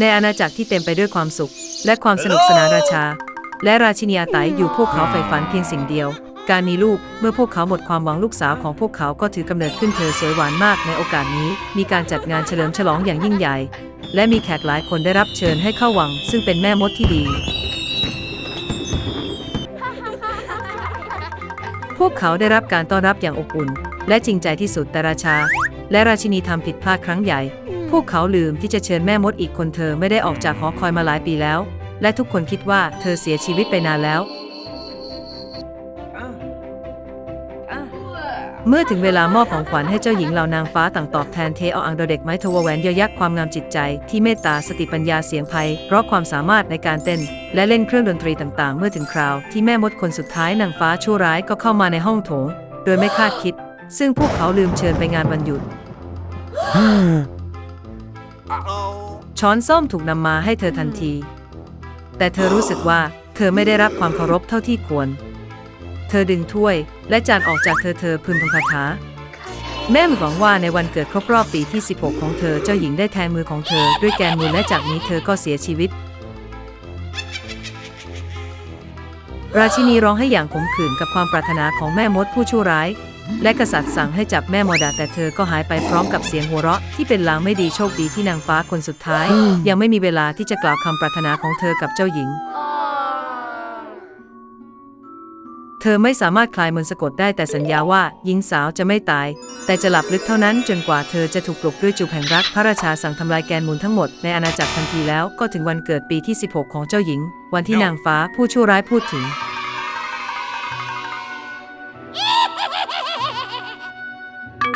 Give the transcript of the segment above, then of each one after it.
ในอาณาจักรที่เต็มไปด้วยความสุข และความสนุกสนานราชา และราชินีอาศัยอยู่พวกเขาใฝ่ฝันเพียงสิ่งเดียว การมีลูกเมื่อพวกเขาหมดความหวังลูกสาวของพวกเขาก็ถือกำเนิดขึ้นเธอสวยหวานมากในโอกาสนี้ มีการจัดงานเฉลิมฉลองอย่างยิ่งใหญ่ และมีแขกหลายคนได้รับเชิญให้เข้าวัง ซึ่งเป็นแม่มดที่ดี พวกเขาได้รับการต้อนรับอย่างอบอุ่น และจริงใจที่สุดแต่ราชา และราชินีทำผิดพลาดครั้งใหญ่ พวกเขาลืมที่จะเชิญแม่มดอีกคนเธอไม่ได้ออกจากหอคอยมาหลายปีแล้ว และทุกคนคิดว่าเธอเสียชีวิตไปนานแล้ว เมื่อถึงเวลามอบของขวัญให้เจ้าหญิงเหล่านางฟ้าต่างตอบแทนเทเออังโดเด็กไม้ทวแหวนเยยักความงามจิตใจ ที่เมตตาสติปัญญาเสียงไพเพราะความสามารถในการเต้น และเล่นเครื่องดนตรีต่างๆ เมื่อถึงคราว ที่แม่มดคนสุดท้ายนางฟ้าชั่วร้ายก็เข้ามาในห้องโถง โดยไม่คาดคิด ซึ่งพวกเขาลืมเชิญไปงานวันหยุด ช้อนส้อมถูกนำมาให้เธอทันที แต่เธอรู้สึกว่าเธอไม่ได้รับความเคารพเท่าที่ควร เธอดึงถ้วยและจานออกจากเธอเธอพึมพำคาถาแม่หวังว่าในวันเกิดครบรอบปีที่ 16 ของเธอเจ้าหญิงได้แทนมือของเธอด้วยแกนมือและจากนี้เธอก็เสียชีวิต ราชินีร้องให้อย่างขมขื่นกับความปรารถนาของแม่มดผู้ชั่วร้าย และกษัตริย์สั่งให้จับแม่มดาแต่เธอก็หายไปพร้อมกับเสียงหัวเราะที่เป็นลางไม่ดีโชคดีที่นางฟ้าคนสุดท้าย ยังไม่มีเวลาที่จะกล่าวคำปรารถนาของเธอกับเจ้าหญิง เธอไม่สามารถคลายมนต์สะกดได้แต่สัญญาว่าหญิงสาวจะไม่ตาย แต่จะหลับลึกเท่านั้นจนกว่าเธอจะถูกปลุกด้วยจูบแห่งรักพระราชาสั่งทำลายแกนมูลทั้งหมดในอาณาจักรทันทีแล้วก็ถึงวันเกิดปีที่ 16 ของเจ้าหญิง วันที่นางฟ้าผู้ชั่วร้ายพูดถึง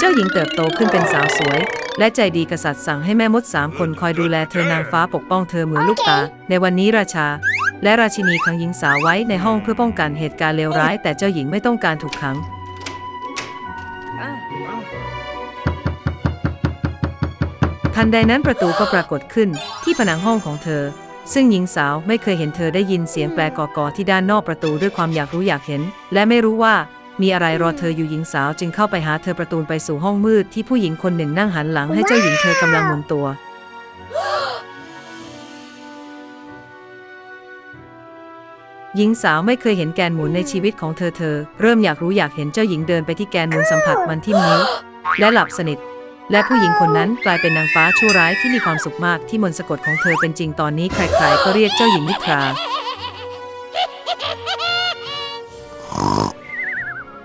จ้าหญิงเติบโตขึ้นเป็นสาวสวย และใจดีกษัตริย์สั่งให้แม่มดสามคนคอยดูแลเธอนางฟ้าปกป้องเธอเหมือนลูกตา ในวันนี้ราชา และราชินีขังหญิงสาวไว้ในห้องเพื่อป้องกันเหตุการณ์เลวร้าย แต่เจ้าหญิงไม่ต้องการถูกขัง ทันใดนั้นประตูก็ปรากฏขึ้นที่ผนังห้องของเธอ ซึ่งหญิงสาวไม่เคยเห็นเธอได้ยินเสียงแปลกอกอที่ด้านนอกประตูด้วยความอยากรู้อยากเห็น และไม่รู้ว่า มีอะไรรอเธออยู่หญิงสาวจึงเข้าไปหาเธอประตูไปสู่ห้องมืดที่ผู้หญิงคนหนึ่งนั่งหันหลังให้เจ้าหญิงเธอกำลังหมุนตัว หญิงสาวไม่เคยเห็นแกนหมุนในชีวิตของเธอเธอ เริ่มอยากรู้อยากเห็นเจ้าหญิงเดินไปที่แกนหมุนสัมผัสมันที่นิ้วและหลับสนิท และผู้หญิงคนนั้นกลายเป็นนางฟ้าชั่วร้ายที่มีความสุขมากที่มนต์สะกดของเธอเป็นจริงตอนนี้ใครๆก็เรียกเจ้าหญิงนิทรา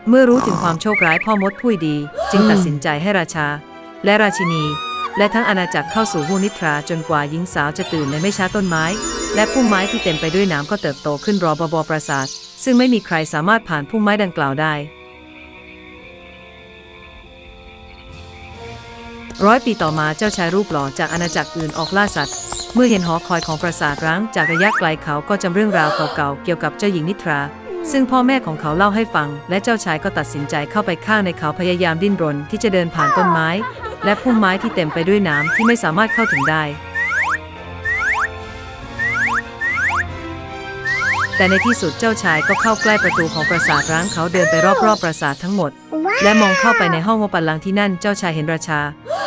เมื่อรู้ถึงความโชคร้ายพ่อมดผู้ดี จึงตัดสินใจให้ราชา และราชินี และทั้งอาณาจักรเข้าสู่หูนิทราจนกว่าหญิงสาวจะตื่นในไม่ช้าต้นไม้ และพุ่มไม้ที่เต็มไปด้วยน้ำก็เติบโตขึ้นรอบบบปราสาท ซึ่งไม่มีใครสามารถผ่านพุ่มไม้ดังกล่าวได้ ร้อยปีต่อมาเจ้าชายรูปหล่อจากอาณาจักรอื่นออกล่าสัตว์ เมื่อเห็นหอคอยของปราสาทร้างจากระยะไกลเขาก็จำเรื่องราวเก่าๆเกี่ยวกับเจ้าหญิงนิทรา ซึ่งพ่อแม่ของเขาเล่าให้ฟัง และเจ้าชายก็ตัดสินใจเข้าไปข้างในเขาพยายามดิ้นรนที่จะเดินผ่านต้นไม้ และพุ่มไม้ที่เต็มไปด้วยน้ำที่ไม่สามารถเข้าถึงได้ แต่ในที่สุดเจ้าชายก็เข้าใกล้ประตูของปราสาทร้างเขาเดินไปรอบๆปราสาททั้งหมด และมองเข้าไปในห้องวปัลลังที่นั่นเจ้าชายเห็นราชา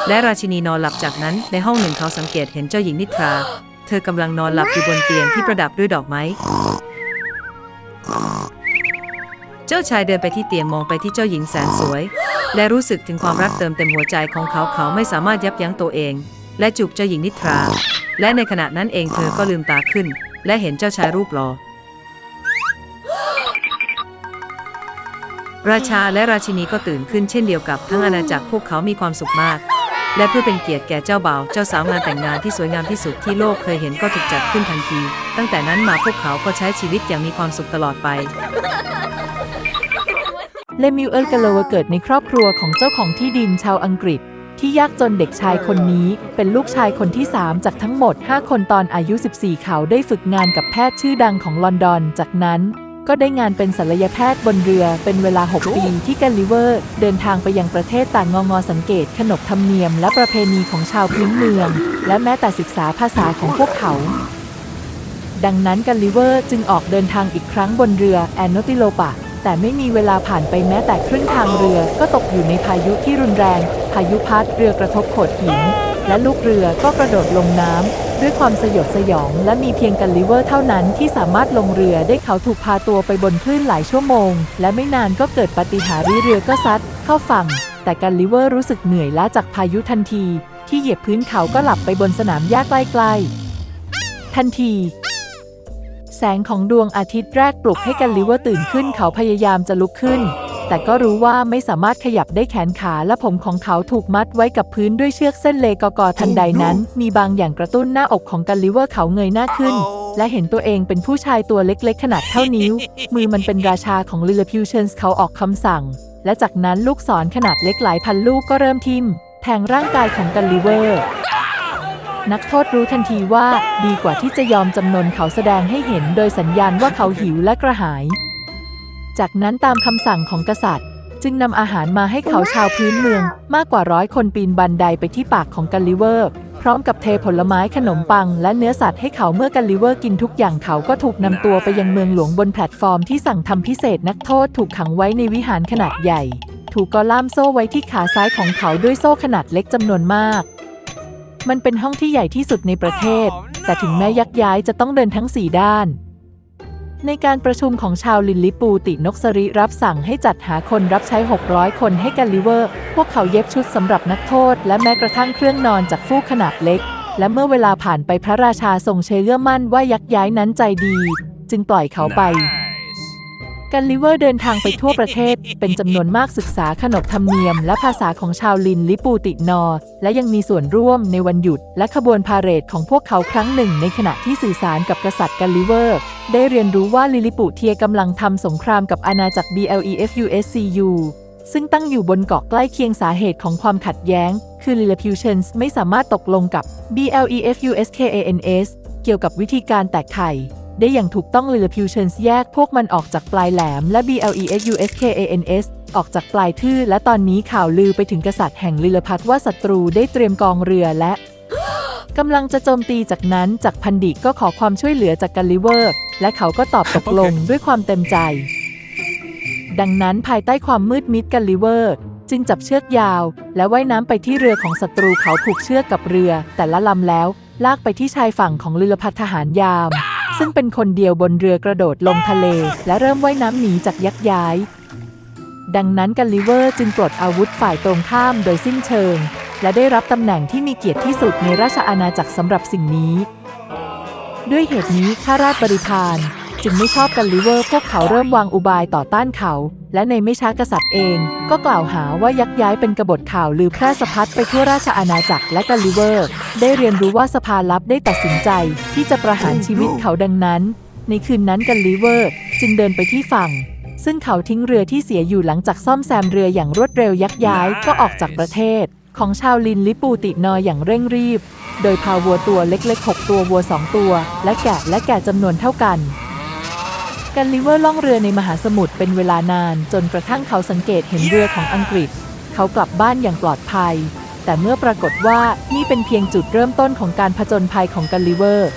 และราชินีนอนหลับจากนั้น ในห้องหนึ่งเขาสังเกตเห็นเจ้าหญิงนิทรา เธอกำลังนอนหลับอยู่บนเตียงที่ประดับด้วยดอกไม้ เจ้าชายเดินไปที่เตียงมองไปที่เจ้าหญิงแสนสวย และรู้สึกถึงความรักเติมเต็มหัวใจของเขาเขาไม่สามารถยับยั้งตัวเอง และจูบเจ้าหญิงนิทรา และในขณะนั้นเองเธอก็ลืมตาขึ้น และเห็นเจ้าชายรูปหล่อราชาและราชินีก็ตื่นขึ้นเช่นเดียวกับทั้งอาณาจักรพวกเขามีความสุขมาก และเพื่อเป็นเกียรติแก่เจ้าบ่าวเจ้าสาวงานแต่งงานที่สวยงามที่สุดที่โลกเคยเห็นก็ถูกจัดขึ้นทันที ตั้งแต่นั้นมาพวกเขาก็ใช้ชีวิตอย่างมีความสุขตลอดไปเลมิวเอิร์กาโลวเกิดในครอบครัวของเจ้าของที่ดินชาวอังกฤษ ที่ยากจนเด็กชายคนนี้ เป็นลูกชายคนที่ 3 จากทั้งหมด 5 คนตอนอายุ 14 เขาได้ฝึกงานกับแพทย์ชื่อดังของลอนดอน จากนั้น ก็ได้งานเป็นศัลยแพทย์บนเรือ เป็นเวลา 6 ปีที่กันลิเวอร์ เดินทางไปยังประเทศต่างงองอสังเกตขนบธรรมเนียม และประเพณีของชาวพื้นเมือง และแม้แต่ศึกษาภาษาของพวกเขา ดังนั้นกันลิเวอร์จึงออกเดินทางอีกครั้งบนเรือแอนโนติโลปะ แต่ไม่มีเวลาผ่านไปแม้แต่ครึ่งทางเรือ ก็ตกอยู่ในพายุที่รุนแรง พายุพัดเรือกระทบโขดหิน และลูกเรือก็กระโดดลงน้ำ ด้วยความสยดสยอง และมีเพียงกันลิเวอร์เท่านั้นที่สามารถลงเรือได้เขาถูกพาตัวไปบนคลื่นหลายชั่วโมง และไม่นานก็เกิดปฏิหาริย์เรือก็ซัดเข้าฝั่ง แต่กันลิเวอร์รู้สึกเหนื่อยล้าจากพายุทันที ที่เหยียบพื้นเขาก็หลับไปบนสนามหญ้าใกล้ๆทันทีแสงของดวงอาทิตย์แรกปลุกให้กันลิเวอร์ตื่นขึ้นเขาพยายามจะลุกขึ้น แต่ก็รู้ว่าไม่สามารถขยับได้แขนขาและผมของเขาถูกมัดไว้กับพื้นด้วยเชือกเส้นเลกอกอทันใดนั้น มีบางอย่างกระตุ้นหน้าอกของกันลิเวอร์เขาเงยหน้าขึ้น และเห็นตัวเองเป็นผู้ชายตัวเล็กๆ ขนาดเท่านิ้ว มือมันเป็นราชาของลิลพิวเชนส์เขาออกคำสั่ง และจากนั้นลูกศรขนาดเล็กหลายพันลูกก็เริ่มทิ่ม แทงร่างกายของกันลิเวอร์นักโทษรู้ทันทีว่าดีกว่าที่จะยอมจำนนเขาแสดงให้เห็นโดยสัญญาณว่าเขาหิวและกระหาย จากนั้นตามคำสั่งของกษัตริย์ จึงนำอาหารมาให้เขาชาวพื้นเมือง มากกว่าร้อยคนปีนบันไดไปที่ปากของกันลิเวอร์ พร้อมกับเทผลไม้ขนมปัง และเนื้อสัตว์ให้เขาเมื่อกันลิเวอร์กินทุกอย่างเขาก็ถูกนำตัวไปยังเมืองหลวงบนแพลตฟอร์มที่สั่งทำพิเศษนักโทษถูกขังไว้ในวิหารขนาดใหญ่ ถูกกอล่ามโซ่ไว้ที่ขาซ้ายของเขาด้วยโซ่ขนาดเล็กจำนวนมากมันเป็นห้องที่ใหญ่ที่สุดในประเทศ แต่ถึงแม้ยักย้ายจะต้องเดินทั้งสี่ด้าน ในการประชุมของชาวลินลิปูตินกสริรับสั่งให้จัดหาคนรับใช้ 600 คนให้กันลิเวอร์ พวกเขาเย็บชุดสำหรับนักโทษ และแม้กระทั่งเครื่องนอนจากฟูกขนาดเล็ก และเมื่อเวลาผ่านไปพระราชาทรงเชื่อมั่นว่ายักย้ายนั้นใจดี จึงปล่อยเขาไป กันลิเวอร์เดินทางไปทั่วประเทศ เป็นจำนวนมากศึกษาขนบธรรมเนียม และภาษาของชาวลินลิปูตินอ และยังมีส่วนร่วมในวันหยุด และขบวนพาเหรดของพวกเขาครั้งหนึ่ง ในขณะที่สื่อสารกับกษัตริย์กันลิเวอร์ ได้เรียนรู้ว่าลิลิปูเทียกำลังทำสงครามกับอาณาจักร BLEFUSCU ซึ่งตั้งอยู่บนเกาะใกล้เคียงสาเหตุของความขัดแย้ง คือ Lilliputians ไม่สามารถตกลงกับ BLEFUSKANS เกี่ยวกับวิธีการแตกไข่ ได้อย่างถูกต้อง Lilliputians แยกพวกมันออกจากปลายแหลมและ BLEFUSKANS ออกจากปลายทื่อ และตอนนี้ข่าวลือไปถึงกษัตริย์แห่งลิลพัทว่าศัตรูได้เตรียมกองเรือและกำลังจะโจมตีจากนั้นจากพันดิตก็ขอความช่วยเหลือจากกันลิเวอร์ และเขาก็ตอบตกลงด้วยความเต็มใจ ดังนั้นภายใต้ความมืดมิดกันลิเวอร์จึงจับเชือกยาว และว่ายน้ำไปที่เรือของศัตรูเขาผูกเชือกกับเรือ แต่ละลำแล้วลากไปที่ชายฝั่งของลิลพัททหารยาม ซึ่งเป็นคนเดียวบนเรือกระโดดลงทะเล และเริ่มว่ายน้ำหนีจากยักษ์ย้าย ดังนั้นกัลลิเวอร์จึงปลดอาวุธฝ่ายตรงข้ามโดยสิ้นเชิง และได้รับตำแหน่งที่มีเกียรติที่สุดในราชอาณาจักรสำหรับสิ่งนี้ ด้วยเหตุนี้ข้าราชบริพาร จึงไม่ชอบกันลิเวอร์พวกเขาเริ่มวางอุบายต่อต้านเขา และในไม่ช้ากษัตริย์เอง ก็กล่าวหาว่ายักย้ายเป็นกบฏข่าวลือแพร่สะพัดไปทั่วราชอาณาจักรและกันลิเวอร์ ได้เรียนรู้ว่าสภาลับได้ตัดสินใจ ที่จะประหารชีวิตเขาดังนั้น ในคืนนั้นกันลิเวอร์ จึงเดินไปที่ฝั่ง ซึ่งเขาทิ้งเรือที่เสียอยู่หลังจากซ่อมแซมเรืออย่างรวดเร็วยักย้ายก็ออกจากประเทศ ของชาวลินลิปูตินออย่างเร่งรีบโดยพาวัวตัวเล็กๆ 6 ตัววัว 2 ตัว และแกะและแกะจำนวนเท่ากัน กันลิเวอร์ล่องเรือในมหาสมุทรเป็นเวลานานจนกระทั่งเขาสังเกตเห็นเรือของอังกฤษ เขากลับบ้านอย่างปลอดภัย แต่เมื่อปรากฏว่านี่เป็นเพียงจุดเริ่มต้นของการผจญภัยของกันลิเวอร์